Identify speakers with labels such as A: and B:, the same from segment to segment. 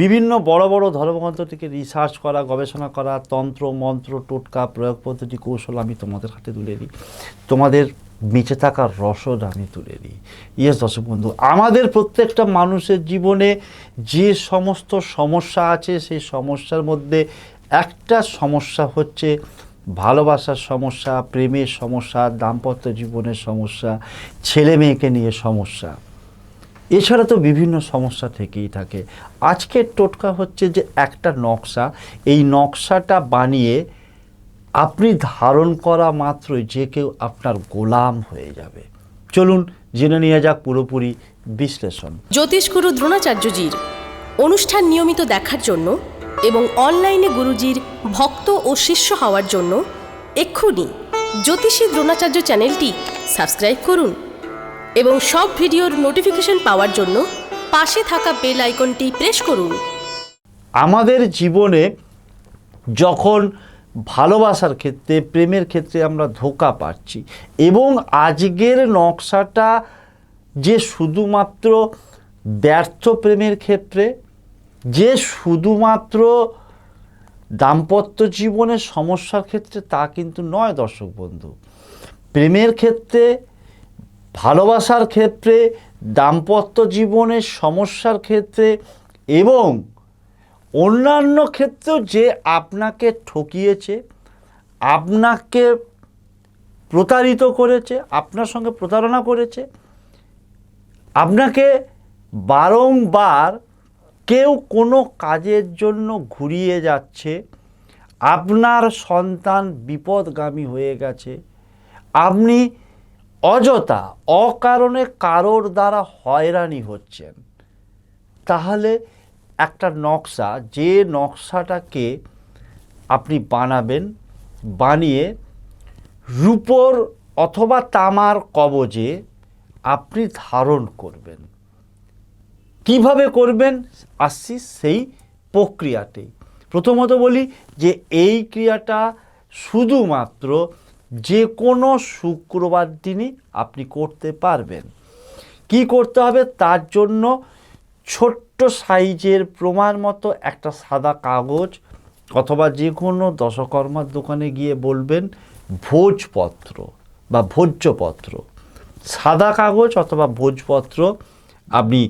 A: বিভিন্ন বড় বড় ধর্মগ্রন্থ থেকে রিসার্চ করা গবেষণা করা তন্ত্র মন্ত্র টোটকা প্রয়োগ পদ্ধতি কৌশল আমি তোমাদের হাতে তুলে দিই তোমাদের বেঁচে থাকার রসদ আমি তুলে দিই ইয়েস দর্শক বন্ধু আমাদের প্রত্যেকটা মানুষের জীবনে যে সমস্ত সমস্যা আছে সেই সমস্যার মধ্যে একটা সমস্যা হচ্ছে ভালোবাসার সমস্যা প্রেমের সমস্যা দাম্পত্য জীবনের সমস্যা ছেলে মেয়েকে নিয়ে সমস্যা এছাড়া তো বিভিন্ন সমস্যা থেকেই থাকে আজকের টোটকা হচ্ছে যে একটা নকশা এই নকশাটা বানিয়ে আপনি ধারণ করা মাত্রই যে কেউ আপনার গোলাম হয়ে যাবে চলুন জেনে নেওয়া যাক পুরোপুরি বিশ্লেষণ
B: জ্যোতিষগুরু দ্রোণাচার্যজির অনুষ্ঠান নিয়মিত দেখার জন্য এবং অনলাইনে গুরুজির ভক্ত ও শিষ্য হওয়ার জন্য এক্ষুনি জ্যোতিষী দ্রোণাচার্য চ্যানেলটি সাবস্ক্রাইব করুন এবং সব ভিডিওর নোটিফিকেশন পাওয়ার জন্য পাশে থাকা বেল আইকনটি প্রেস করুন
A: আমাদের জীবনে যখন ভালোবাসার ক্ষেত্রে প্রেমের ক্ষেত্রে আমরা ধোকা পাচ্ছি এবং আজকের নকশাটা যে শুধুমাত্র ব্যর্থ প্রেমের ক্ষেত্রে যে শুধুমাত্র দাম্পত্য জীবনের সমস্যার ক্ষেত্রে তা কিন্তু নয় দর্শক বন্ধু প্রেমের ক্ষেত্রে ভালোবাসার ক্ষেত্রে দাম্পত্য জীবনের সমস্যার ক্ষেত্রে এবং অন্যান্য ক্ষেত্রেও যে আপনাকে ঠকিয়েছে আপনাকে প্রতারিত করেছে আপনার সঙ্গে প্রতারণা করেছে আপনাকে বারংবার কেউ কোনো কাজের জন্য ঘুরিয়ে যাচ্ছে আপনার সন্তান বিপদগামী হয়ে গেছে আপনি অযথা অকারণে কারোর দ্বারা হয়রানি হচ্ছেন তাহলে একটা নকশা যে নকশাটাকে আপনি বানাবেন বানিয়ে রূপর অথবা তামার কবজে আপনি ধারণ করবেন কিভাবে করবেন আসছি সেই প্রক্রিয়াতে প্রথমত বলি যে এই ক্রিয়াটা শুধুমাত্র যে কোনো শুক্রবার দিনই আপনি করতে পারবেন কি করতে হবে তার জন্য ছোট্ট সাইজের প্রমাণ মতো একটা সাদা কাগজ অথবা যে কোনো দশকর্মার দোকানে গিয়ে বলবেন ভোজপত্র বা ভোজ্যপত্র সাদা কাগজ অথবা ভোজপত্র আপনি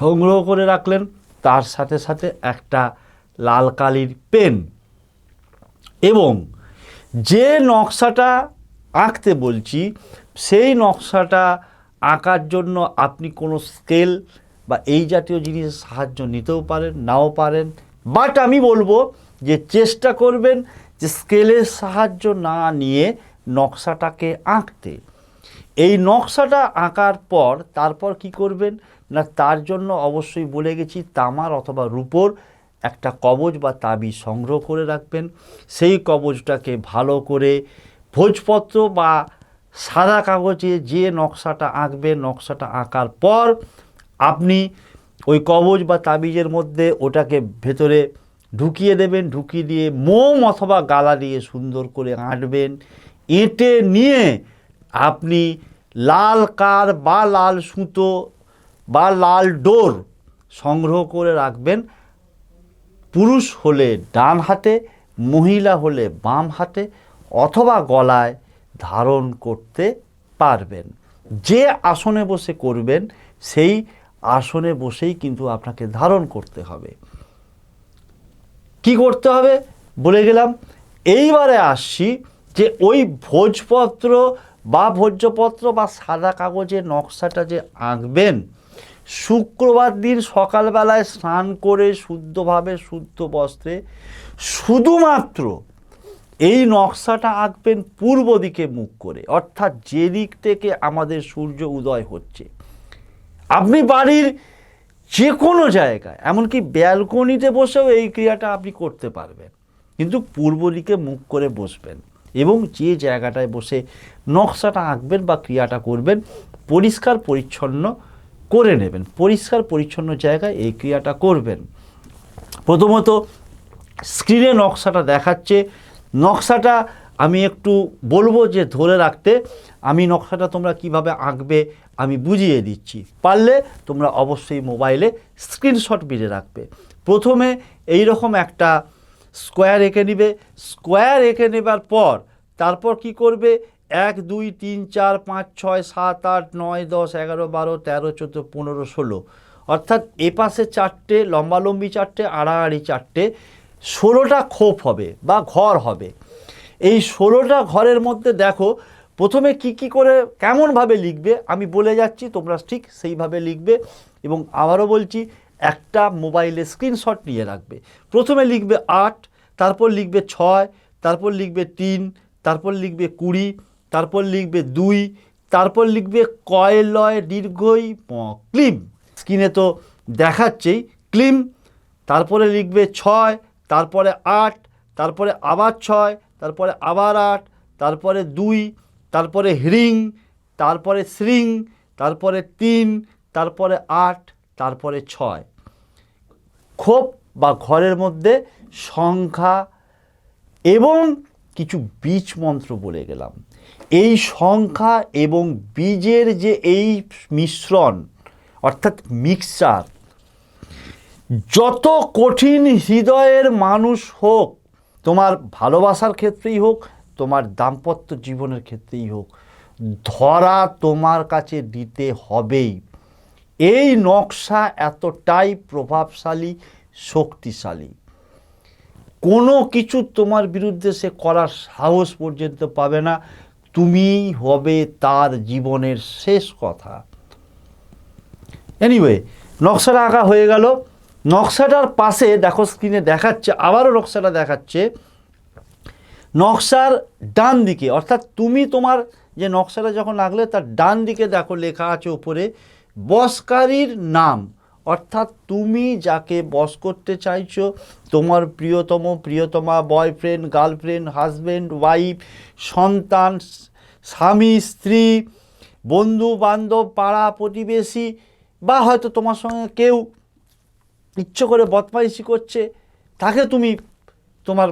A: সংগ্রহ করে রাখলেন তার সাথে সাথে একটা লাল কালির পেন এবং যে নকশাটা আঁকতে বলছি সেই নকশাটা আঁকার জন্য আপনি কোনো স্কেল বা এই জাতীয় জিনিসের সাহায্য নিতেও পারেন নাও পারেন বাট আমি বলবো যে চেষ্টা করবেন যে স্কেলের সাহায্য না নিয়ে নকশাটাকে আঁকতে এই নকশাটা আঁকার পর তারপর কি করবেন না তার জন্য অবশ্যই বলে গেছি তামার অথবা রূপোর একটা কবজ বা তাবি সংগ্রহ করে রাখবেন সেই কবজটাকে ভালো করে ভোজপত্র বা সাদা কাগজে যে নকশাটা আঁকবে নকশাটা আঁকার পর আপনি ওই কবজ বা তাবিজের মধ্যে ওটাকে ভেতরে ঢুকিয়ে দেবেন ঢুকিয়ে দিয়ে মোম অথবা গালা দিয়ে সুন্দর করে আঁটবেন এঁটে নিয়ে আপনি লাল কার বা লাল সুতো বা লাল ডোর সংগ্রহ করে রাখবেন পুরুষ হলে ডান হাতে মহিলা হলে বাম হাতে অথবা গলায় ধারণ করতে পারবেন যে আসনে বসে করবেন সেই আসনে বসেই কিন্তু আপনাকে ধারণ করতে হবে কি করতে হবে বলে গেলাম এইবারে আসছি যে ওই ভোজপত্র বা ভোজ্যপত্র বা সাদা কাগজে নকশাটা যে আঁকবেন শুক্রবার দিন সকালবেলায় স্নান করে শুদ্ধভাবে শুদ্ধ বস্ত্রে শুধুমাত্র এই নকশাটা আঁকবেন পূর্ব দিকে মুখ করে অর্থাৎ যে দিক থেকে আমাদের সূর্য উদয় হচ্ছে আপনি বাড়ির যে কোনো জায়গায় এমনকি ব্যালকনিতে বসেও এই ক্রিয়াটা আপনি করতে পারবেন কিন্তু পূর্ব দিকে মুখ করে বসবেন এবং যে জায়গাটায় বসে নকশাটা আঁকবেন বা ক্রিয়াটা করবেন পরিষ্কার পরিচ্ছন্ন করে নেবেন পরিষ্কার পরিচ্ছন্ন জায়গায় এই ক্রিয়াটা করবেন প্রথমত স্ক্রিনে নকশাটা দেখাচ্ছে নকশাটা আমি একটু বলবো যে ধরে রাখতে আমি নকশাটা তোমরা কিভাবে আঁকবে আমি বুঝিয়ে দিচ্ছি পারলে তোমরা অবশ্যই মোবাইলে স্ক্রিনশট মেরে রাখবে প্রথমে এই রকম একটা স্কোয়ার এঁকে নেবে স্কোয়ার এঁকে নেবার পর তারপর কি করবে এক দুই তিন চার পাঁচ ছয় সাত আট নয় দশ এগারো বারো তেরো চোদ্দো পনেরো ষোলো অর্থাৎ এপাশে চারটে লম্বালম্বি চারটে আড়াআড়ি চারটে ষোলোটা খোপ হবে বা ঘর হবে এই ষোলোটা ঘরের মধ্যে দেখো প্রথমে কি কি করে কেমনভাবে লিখবে আমি বলে যাচ্ছি তোমরা ঠিক সেইভাবে লিখবে এবং আবারও বলছি একটা মোবাইলে স্ক্রিনশট নিয়ে রাখবে প্রথমে লিখবে আট তারপর লিখবে ছয় তারপর লিখবে তিন তারপর লিখবে কুড়ি তারপর লিখবে দুই তারপর লিখবে কয়লয় দীর্ঘই ক্লিম স্ক্রিনে তো দেখাচ্ছেই ক্লিম তারপরে লিখবে ছয় তারপরে আট তারপরে আবার ছয় তারপরে আবার আট তারপরে দুই তারপরে হ্রিং তারপরে শ্রিং তারপরে তিন তারপরে আট তারপরে ছয় ক্ষোভ বা ঘরের মধ্যে সংখ্যা এবং কিছু বীজ মন্ত্র বলে গেলাম এই সংখ্যা এবং বীজের যে এই মিশ্রণ অর্থাৎ মিক্সার যত কঠিন হৃদয়ের মানুষ হোক তোমার ভালোবাসার ক্ষেত্রেই হোক তোমার দাম্পত্য জীবনের ক্ষেত্রেই হোক ধরা তোমার কাছে দিতে হবেই এই নকশা এতটাই প্রভাবশালী শক্তিশালী কোনো কিছু তোমার বিরুদ্ধে সে করার সাহস পর্যন্ত পাবে না তুমি হবে তার জীবনের শেষ কথা এনিওয়ে নকশাটা আঁকা হয়ে গেল নকশাটার পাশে দেখো স্ক্রিনে দেখাচ্ছে আবারও নকশাটা দেখাচ্ছে নকশার ডান দিকে অর্থাৎ তুমি তোমার যে নকশাটা যখন আঁকলে তার ডান দিকে দেখো লেখা আছে ওপরে বসকারীর নাম অর্থাৎ তুমি যাকে বস করতে চাইছো তোমার প্রিয়তম প্রিয়তমা বয়ফ্রেন্ড গার্লফ্রেন্ড হাজব্যান্ড ওয়াইফ সন্তান স্বামী স্ত্রী বন্ধু বান্ধব পাড়া প্রতিবেশী বা হয়তো তোমার সঙ্গে কেউ ইচ্ছে করে বদমাইশি করছে তাকে তুমি তোমার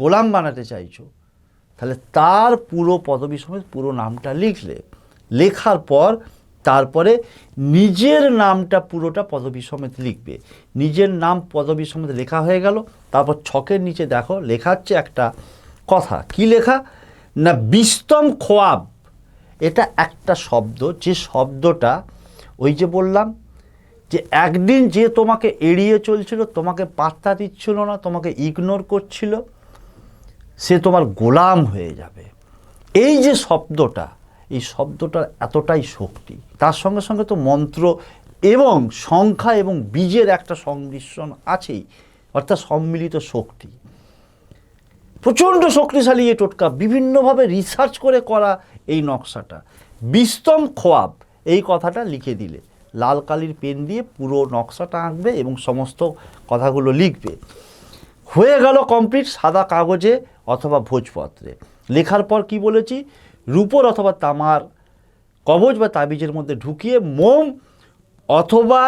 A: গোলাম বানাতে চাইছো তাহলে তার পুরো পদবী সমেত পুরো নামটা লিখলে লেখার পর তারপরে নিজের নামটা পুরোটা পদবী সমেত লিখবে নিজের নাম পদবী সমেত লেখা হয়ে গেল তারপর ছকের নিচে দেখো লেখা হচ্ছে একটা কথা কি লেখা না বিস্তম খোয়াব এটা একটা শব্দ যে শব্দটা ওই যে বললাম যে একদিন যে তোমাকে এড়িয়ে চলছিল তোমাকে পাত্তা দিচ্ছিল না তোমাকে ইগনোর করছিল সে তোমার গোলাম হয়ে যাবে এই যে শব্দটা এই শব্দটার এতটাই শক্তি তার সঙ্গে সঙ্গে তো মন্ত্র এবং সংখ্যা এবং বীজের একটা সংমিশ্রণ আছেই অর্থাৎ সম্মিলিত শক্তি প্রচণ্ড শক্তিশালী এই টোটকা বিভিন্নভাবে রিসার্চ করে করা এই নকশাটা বিস্তম খোয়াব এই কথাটা লিখে দিলে লাল কালির পেন দিয়ে পুরো নকশাটা আঁকবে এবং সমস্ত কথাগুলো লিখবে হয়ে গেল কমপ্লিট সাদা কাগজে অথবা ভোজপত্রে লেখার পর কি বলেছি রূপর অথবা তামার কবচ বা তাবিজের মধ্যে ঢুকিয়ে মোম অথবা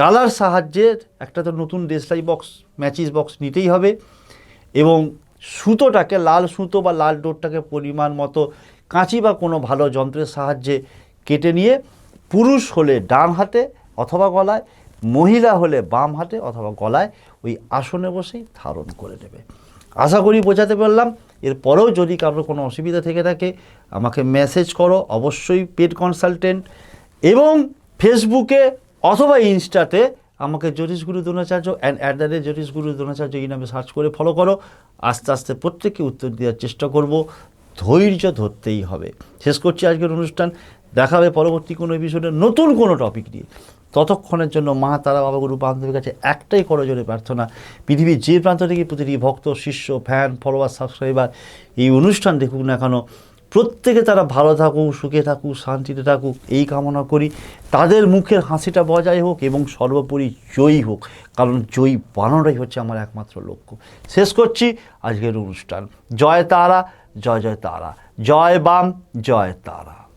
A: গালার সাহায্যে একটা তো নতুন ডেসলাই বক্স ম্যাচিস বক্স নিতেই হবে এবং সুতোটাকে লাল সুতো বা লাল ডোরটাকে পরিমাণ মতো কাঁচি বা কোনো ভালো যন্ত্রের সাহায্যে কেটে নিয়ে পুরুষ হলে ডান হাতে অথবা গলায় মহিলা হলে বাম হাতে অথবা গলায় ওই আসনে বসেই ধারণ করে দেবে আশা করি বোঝাতে পারলাম এরপরেও যদি কারোর কোনো অসুবিধা থেকে থাকে আমাকে মেসেজ করো অবশ্যই পেড কনসালটেন্ট এবং ফেসবুকে অথবা ইনস্টাতে আমাকে জ্যোতিষ গুরু Dronacharya and at the rate জ্যোতিষ গুরু দ্রোণাচার্য এই নামে সার্চ করে ফলো করো আস্তে আস্তে প্রত্যেককে উত্তর দেওয়ার চেষ্টা করব ধৈর্য ধরতেই হবে শেষ করছি আজকের অনুষ্ঠান দেখা পরবর্তী কোনো এপিসোডে নতুন কোনো টপিক নিয়ে ততক্ষণের জন্য মা তারা বাবা গুরু বান্ধবের কাছে একটাই করজোরে প্রার্থনা পৃথিবীর যে প্রান্ত থেকে প্রতিটি ভক্ত শিষ্য ফ্যান ফলোয়ার সাবস্ক্রাইবার এই অনুষ্ঠান দেখুক না কেন প্রত্যেকে তারা ভালো থাকুক সুখে থাকুক শান্তিতে থাকুক এই কামনা করি তাদের মুখের হাসিটা বজায় হোক এবং সর্বোপরি জয়ী হোক কারণ জয়ী বানানোটাই হচ্ছে আমার একমাত্র লক্ষ্য শেষ করছি আজকের অনুষ্ঠান জয় তারা জয় জয় তারা জয় বাম জয় তারা